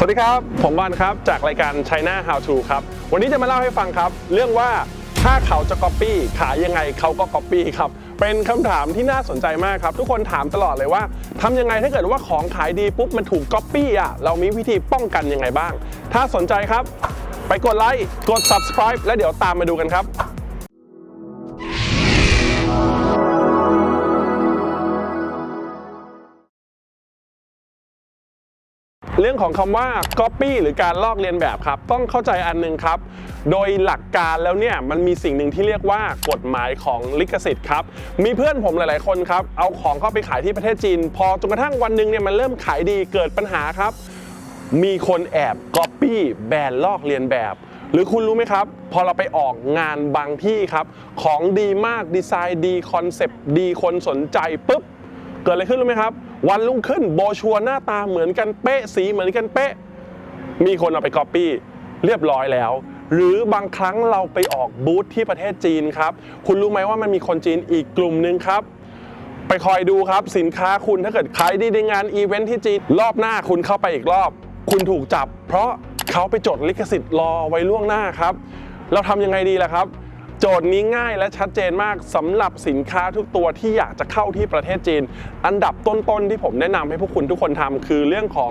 สวัสดีครับ ผมบอลครับ จากรายการ China How to ครับ วันนี้จะมาเล่าให้ฟังครับ เรื่องว่าถ้าเขาจะ Copy ขายยังไงเขาก็ Copy ครับ เป็นคำถามที่น่าสนใจมากครับ ทุกคนถามตลอดเลยว่าทำยังไงถ้าเกิดว่าของขายดีปุ๊บมันถูก Copy อะเรามีวิธีป้องกันยังไงบ้าง ถ้าสนใจครับ ไปกดไลค์กด subscribe แล้วเดี๋ยวตามมาดูกันครับ เรื่องของคำว่า Copy หรือการลอกเลียนแบบครับ ต้องเข้าใจอันหนึงครับ โดยหลักการแล้วเนี่ยมันมีสิ่งหนึ่งที่เรียกว่ากฎหมายของลิขสิทธิ์ครับ มีเพื่อนผมหลาย ๆ คนครับ เอาของเข้าไปขายที่ประเทศจีน พอจนกระทั่งวันหนึ่งเนี่ยมันเริ่มขายดีเกิดปัญหาครับ มีคนแอบ Copy แบรนด์ลอกเลียนแบบหรือคุณรู้ไหมครับ พอเราไปออกงานบางที่ครับ ของดีมากดีไซน์ดี คอนเซปต์ดีคนสนใจปุ๊บ เกิดอะไรขึ้นรู้ไหมครับ วันรุ่งขึ้นโบชัวร์หน้าตาเหมือนกันเป๊ะสีเหมือนกันเป๊ะ มีคนเอาไปก๊อปปี้เรียบร้อยแล้ว หรือบางครั้งเราไปออกบูธที่ประเทศจีนครับ คุณรู้ไหมว่ามันมีคนจีนอีกกลุ่มหนึ่งครับ ไปคอยดูครับสินค้าคุณถ้าเกิดขายดีในงานอีเวนท์ที่จีนรอบหน้าคุณเข้าไปอีกรอบ คุณถูกจับ เพราะเขาไปจดลิขสิทธิ์รอไว้ล่วงหน้าครับ เราทำยังไงดีล่ะครับ โจทย์นี้ง่ายและชัดเจนมากสำหรับสินค้าทุกตัวที่อยากจะเข้าที่ประเทศจีน อันดับต้นๆที่ผมแนะนำให้พวกคุณทุกคนทำคือเรื่องของ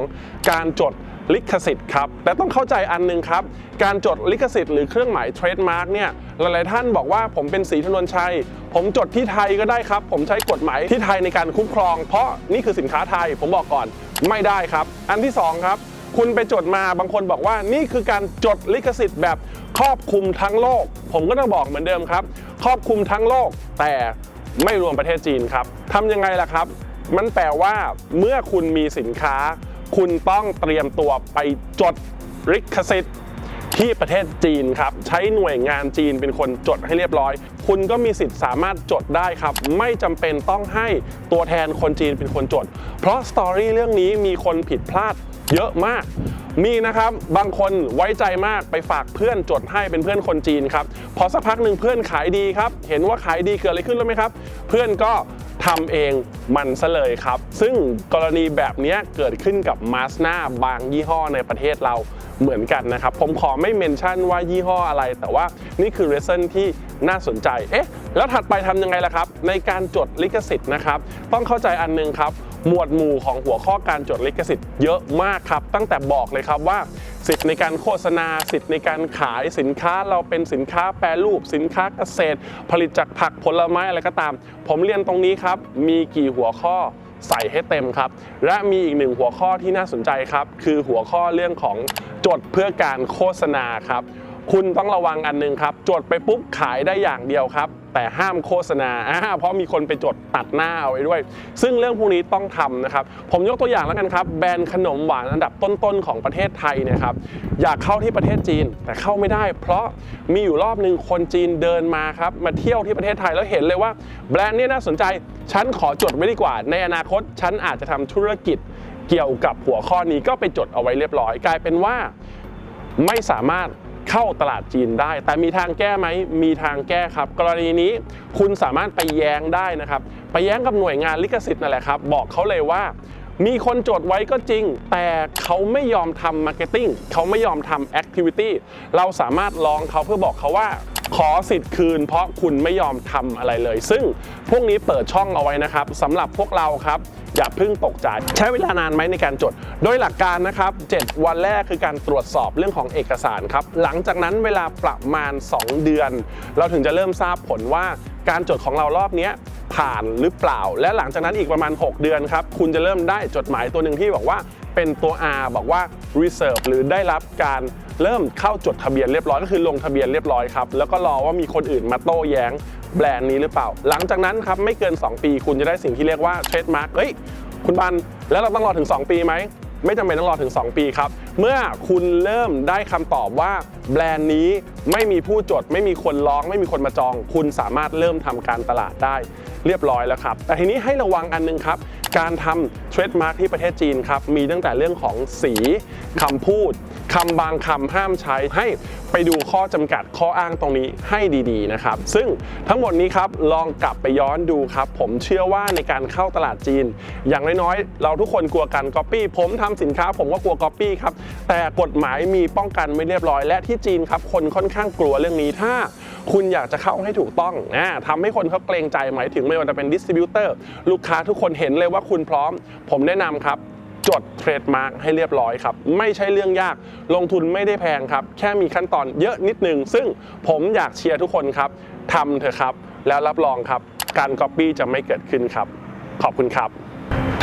การจดลิขสิทธิ์ครับแต่ต้องเข้าใจอันหนึงครับ การจดลิขสิทธิ์หรือเครื่องหมายเทรดมาร์กเนี่ยหลายๆท่านบอกว่าผมเป็นสีธนวนชัย ผมจดที่ไทยก็ได้ครับ ผมใช้กฎหมายที่ไทยในการคุ้มครอง เพราะนี่คือสินค้าไทยผมบอกก่อนไม่ได้ครับ อันที่สองครับ คุณไปจดมาบางคนบอกว่านี่คือการจดลิขสิทธิ์แบบ ครอบคลุมทั้งโลก ผมก็ต้องบอกเหมือนเดิมครับ ครอบคลุมทั้งโลกแต่ไม่รวมประเทศจีนครับทำยังไงล่ะครับ มันแปลว่าเมื่อคุณมีสินค้า คุณต้องเตรียมตัวไปจดลิขสิทธิ์ที่ประเทศจีนครับ ใช้หน่วยงานจีนเป็นคนจดให้เรียบร้อย คุณก็มีสิทธิ์สามารถจดได้ครับ ไม่จำเป็นต้องให้ตัวแทนคนจีนเป็นคนจด เพราะสตอรี่เรื่องนี้มีคนผิดพลาดเยอะมาก มีนะครับบางคนไว้ใจมากไปฝากเพื่อนจดให้เป็นเพื่อนคนจีนครับพอสักพักหนึ่งเพื่อนขายดีครับ เห็นว่าขายดีเกิดอะไรขึ้นรู้ไหมครับ เพื่อนก็ ทำเองมันซะเลยครับ ซึ่งกรณีแบบนี้เกิดขึ้นกับมาสนาบางยี่ห้อในประเทศเราเหมือนกันนะครับ ผมขอไม่เมนชั่นว่ายี่ห้ออะไร แต่ว่านี่คือ reason ที่น่าสนใจ เอ๊ะ แล้วถัดไปทำยังไงล่ะครับ ในการจดลิขสิทธิ์นะครับ ต้องเข้าใจอันหนึงครับ หมวดหมู่ของหัวข้อการจดลิขสิทธิ์เยอะมากครับ ตั้งแต่บอกเลยครับว่า สิทธิ์ในการโฆษณา สิทธิ์ในการขายสินค้าเราเป็นสินค้าแปรรูป สินค้าเกษตร ผลิตจากผักผลไม้อะไรก็ตาม ผมเรียนตรงนี้ครับ มีกี่หัวข้อใส่ให้เต็มครับ และมีอีกหนึ่งหัวข้อที่น่าสนใจครับ คือหัวข้อเรื่องของจดเพื่อการโฆษณาครับ คุณต้องระวังอันหนึงครับ จดไปปุ๊บขายได้อย่างเดียวครับ แต่ห้ามโฆษณาเพราะมีคนไปจดตัดหน้าเอาไว้ด้วย ซึ่งเรื่องพวกนี้ต้องทำนะครับ ผมยกตัวอย่างแล้วกันครับ แบรนด์ขนมหวานอันดับต้นๆของประเทศไทยเนะครับอยากเข้าที่ประเทศจีนแต่เข้าไม่ได้ เพราะมีอยู่รอบหนึ่งคนจีนเดินมาครับมาเที่ยวที่ประเทศไทยแล้วเห็นเลยว่า แบรนด์นี้น่าสนใจฉันขอจดไว้ดีกว่า ในอนาคตฉันอาจจะทำธุรกิจเกี่ยวกับหัวข้อนี้ก็ไปจดเอาไว้เรียบร้อย กลายเป็นว่าไม่สามารถ เข้าตลาดจีนได้ แต่มีทางแก้ไหมมีทางแก้ครับ กรณีนี้คุณสามารถไปแย้งได้นะครับ ไปแย้งกับหน่วยงานลิขสิทธิ์นั่นแหละครับ บอกเขาเลยว่ามีคนจดไว้ก็จริง แต่เขาไม่ยอมทำมาร์เก็ตติ้งเขาไม่ยอมทำแอคทิวิตี้เราสามารถลองเขาเพื่อบอกเขาว่า ขอสิทธิ์คืน เพราะคุณไม่ยอมทำอะไรเลย ซึ่งพวกนี้เปิดช่องเอาไว้นะครับสำหรับพวกเราครับ อย่าเพิ่งตกใจใช้เวลานานไหมในการจด โดยหลักการนะครับ 7 วันแรกคือการตรวจสอบเรื่องของเอกสารครับ หลังจากนั้นเวลาประมาณ 2 เดือน เราถึงจะเริ่มทราบผลว่าการจดของเรารอบนี้ผ่านหรือเปล่า และหลังจากนั้นอีกประมาณ 6 เดือนครับ คุณจะเริ่มได้จดหมายตัวหนึ่งที่บอกว่าเป็นตัว R บอกว่า reserve หรือได้รับการเริ่มเข้าจดทะเบียนเรียบร้อยก็คือลงทะเบียนเรียบร้อยครับแล้วก็รอว่ามีคนอื่นมาโต้แย้งแบรนด์นี้หรือเปล่า หลังจากนั้นครับไม่เกิน 2 ปี คุณจะได้สิ่งที่เรียกว่าเทรดมาร์กเฮ้ยคุณบันแล้วเราต้องรอถึง 2 ปีไหม ไม่จำเป็นต้องรอถึง 2 ปีครับ เมื่อคุณเริ่มได้คำตอบว่าแบรนด์นี้ไม่มีผู้จด ไม่มีคนร้อง ไม่มีคนมาจอง คุณสามารถเริ่มทำการตลาดได้เรียบร้อยแล้วครับ แต่ทีนี้ให้ระวังอันนึงครับ การทำเทรดมาร์กที่ประเทศจีนครับ มีตั้งแต่เรื่องของสีคำพูด คำบางคำห้ามใช้ให้ไปดูข้อจำกัดข้ออ้างตรงนี้ให้ดีๆนะครับ ซึ่งทั้งหมดนี้ครับลองกลับไปย้อนดูครับ ผมเชื่อว่าในการเข้าตลาดจีน อย่างน้อยๆ เราทุกคนกลัวกันก๊อปปี้ผมทำสินค้า ผมก็กลัวก๊อปปี้ครับ แต่กฎหมายมีป้องกันไม่เรียบร้อย และที่จีนครับคนค่อนข้างกลัวเรื่องนี้ถ้าคุณอยากจะเข้าให้ถูกต้องนะทำให้คนเขาเกรงใจหมายถึงไม่ว่าจะเป็นดิสติบิวเตอร์ลูกค้าทุกคนเห็นเลยว่าคุณพร้อม ผมแนะนำครับ จดเทรดมาร์กให้เรียบร้อยครับ ไม่ใช่เรื่องยากลงทุนไม่ได้แพงครับ แค่มีขั้นตอนเยอะนิดนึง ซึ่งผมอยากเชียร์ทุกคนครับทำเถอะครับ แล้วรับรองครับ การก๊อปปี้จะไม่เกิดขึ้นครับ ขอบคุณครับ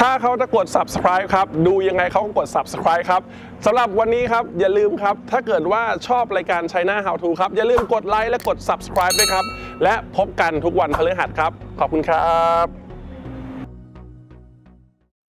ถ้าเขาจะกด subscribe ครับ ดูยังไงเขาก็กด subscribe ครับสำหรับวันนี้ครับ อย่าลืมครับ ถ้าเกิดว่าชอบรายการ China How To ครับ อย่าลืมกดไลค์และกด subscribe ด้วยครับ และพบกันทุกวันพฤหัสครับ ขอบคุณครับ